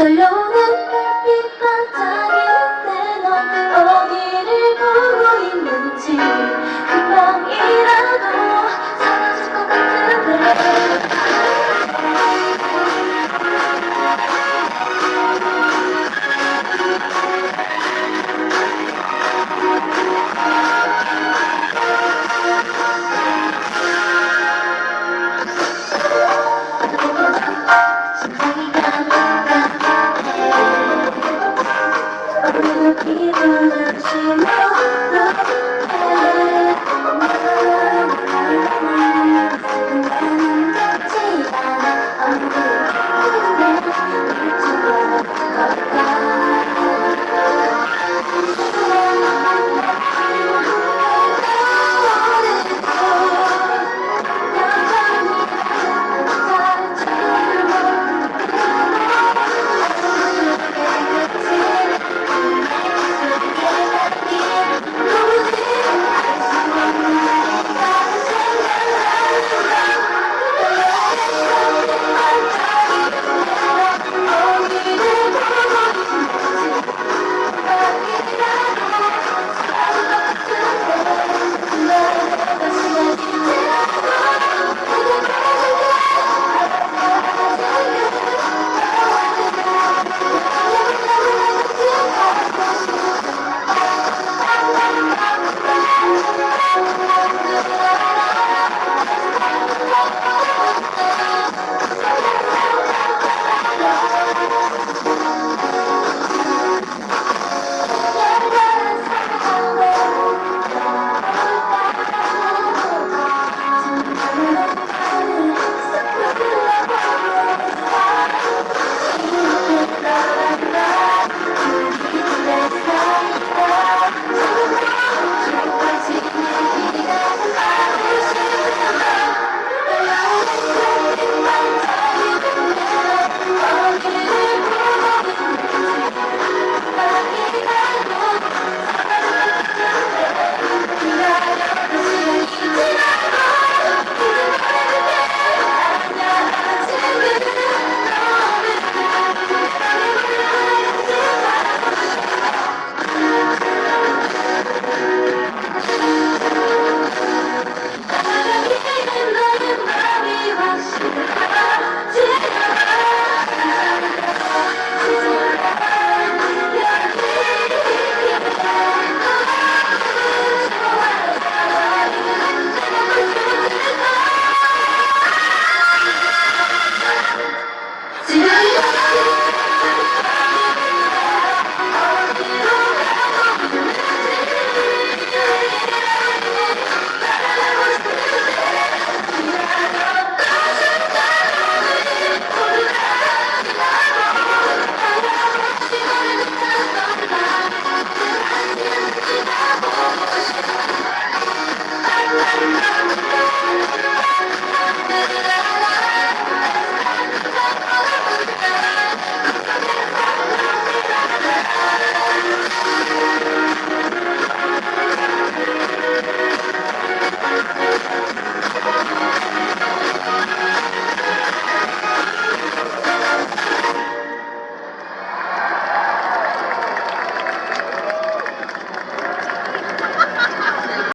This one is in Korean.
떨려오는 별빛 반짝이는 넌 어디를 보고 있는지. 금방이라도 사라질 것 같은데 심장 어느